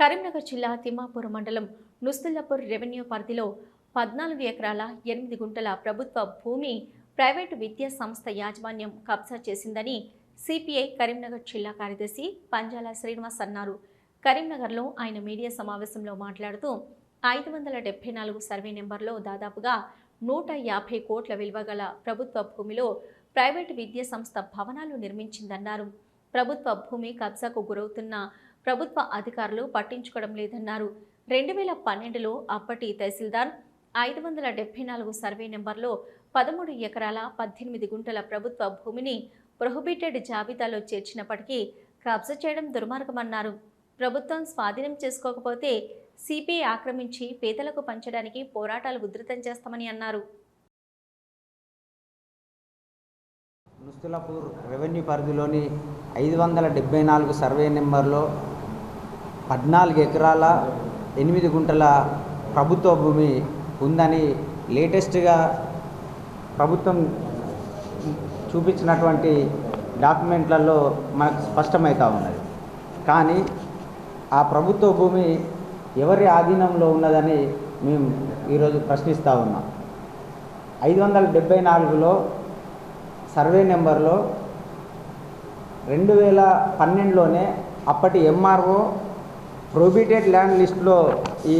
కరీంనగర్ జిల్లా తిమ్మాపూర్ మండలం నుస్తుల్లపూర్ రెవెన్యూ పరిధిలో పద్నాలుగు ఎకరాల ఎనిమిది గుంటల ప్రభుత్వ భూమి ప్రైవేటు విద్యా సంస్థ యాజమాన్యం కబ్జా చేసిందని సిపిఐ కరీంనగర్ జిల్లా కార్యదర్శి పంజాల శ్రీనివాస్ అన్నారు. కరీంనగర్లో ఆయన మీడియా సమావేశంలో మాట్లాడుతూ ఐదు వందల డెబ్బై నాలుగు సర్వే నెంబర్లో దాదాపుగా నూట యాభై కోట్ల విలువ గల ప్రభుత్వ భూమిలో ప్రైవేటు విద్యా సంస్థ భవనాలు నిర్మించిందన్నారు. ప్రభుత్వ భూమి కబ్జాకు గురవుతున్న ప్రభుత్వ అధికారులు పట్టించుకోవడం లేదన్నారు. రెండు వేల పన్నెండులో అప్పటి తహసీల్దార్ ఐదు వందల డెబ్బై నాలుగు సర్వే నెంబర్లో పదమూడు ఎకరాల పద్దెనిమిది గుంటల ప్రభుత్వ భూమిని ప్రొహిబిటెడ్ జాబితాలో చేర్చినప్పటికీ కబ్జా చేయడం దుర్మార్గమన్నారు. ప్రభుత్వం స్వాధీనం చేసుకోకపోతే సిపిఐ ఆక్రమించి పేదలకు పంచడానికి పోరాటాలు ఉధృతం చేస్తామని అన్నారు. ముస్తులాపూర్ రెవెన్యూ పరిధిలోని ఐదు వందల డెబ్బై నాలుగు సర్వే నెంబర్లో పద్నాలుగు ఎకరాల ఎనిమిది గుంటల ప్రభుత్వ భూమి ఉందని లేటెస్ట్గా ప్రభుత్వం చూపించినటువంటి డాక్యుమెంట్లలో మనకు స్పష్టమవుతూ ఉన్నది. కానీ ఆ ప్రభుత్వ భూమి ఎవరి ఆధీనంలో ఉన్నదని మేము ఈరోజు ప్రశ్నిస్తూ ఉన్నాం. ఐదు వందల డెబ్బై నాలుగులో సర్వే నెంబర్లో రెండు వేల పన్నెండులోనే అప్పటి ఎంఆర్ఓ ప్రొహిబిటెడ్ ల్యాండ్ లిస్ట్లో ఈ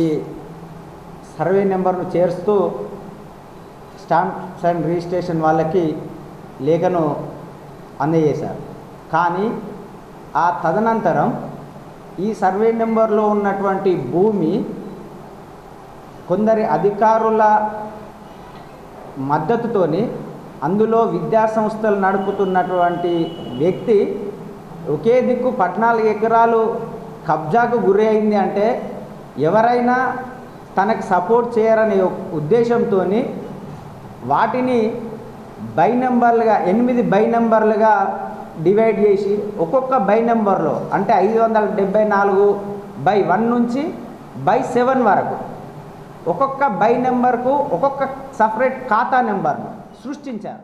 సర్వే నెంబర్ను చేరుస్తూ స్టాంప్స్ అండ్ రిజిస్ట్రేషన్ వాళ్ళకి లేఖను అందజేశారు. కానీ ఆ తదనంతరం ఈ సర్వే నెంబర్లో ఉన్నటువంటి భూమి కొందరి అధికారుల మద్దతుతోని అందులో విద్యా సంస్థలు నడుపుతున్నటువంటి వ్యక్తి ఒకే దిక్కు పద్నాలుగు ఎకరాలు కబ్జాకు గురి అయింది అంటే ఎవరైనా తనకు సపోర్ట్ చేయరనే ఉద్దేశంతో వాటిని బై నెంబర్లుగా ఎనిమిది బై నెంబర్లుగా డివైడ్ చేసి ఒక్కొక్క బై నెంబర్లో అంటే ఐదు వందల డెబ్బై నాలుగు బై వన్ నుంచి బై సెవెన్ వరకు ఒక్కొక్క బై నెంబర్కు ఒక్కొక్క సపరేట్ ఖాతా నెంబర్ను సృష్టించారు.